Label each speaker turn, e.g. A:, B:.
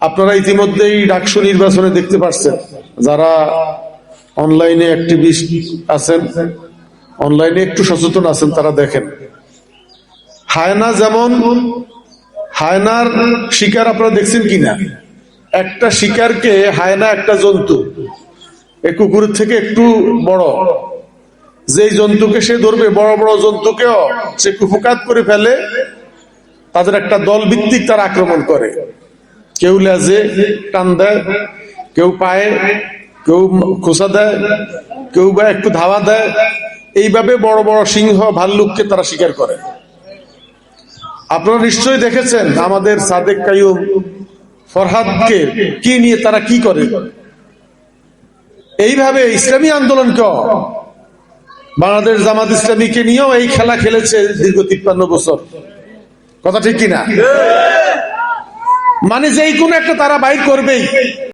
A: আপনারা ইতিমধ্যেই ডাকসু নির্বাচনে দেখতে পাচ্ছেন যারা অনলাইনে অ্যাক্টিভিস্ট আছেন অনলাইনে একটু সচেতন আছেন, তারা দেখেন। হায়না যেমন, হায়নার শিকার আপনারা দেখছেন কিনা? একটা শিকারকে হায়না একটা জন্তু, এ কুকুরের থেকে একটু বড়। যেই জন্তুকে সে ধরবে, বড় বড় জন্তুকেও সে কুফুকাত করে ফেলে, তাদের একটা দল ভিত্তিক তারা আক্রমণ করে। কেউ লেজে টান দেয়, কেউ পায়ে, কেউ খোসা দেয়, কেউ বা একটু ধাওয়া দেয়। এইভাবে বড় বড় সিংহ ভাল্লুককে তারা শিকার করে। আপনারা নিশ্চয়ই দেখেছেন আমাদের সাদেক কায়ুম ফরহাদকে কি নিয়ে তারা কি করে। এইভাবে ইসলামী আন্দোলনকে বাংলাদেশ জামাত ইসলামীকে নিয়েও এই খেলা খেলেছে দীর্ঘ তিপ্পান্ন বছর। কথা ঠিক কিনা? মানে যেই কোনো একটা তারা বাইর করবেই।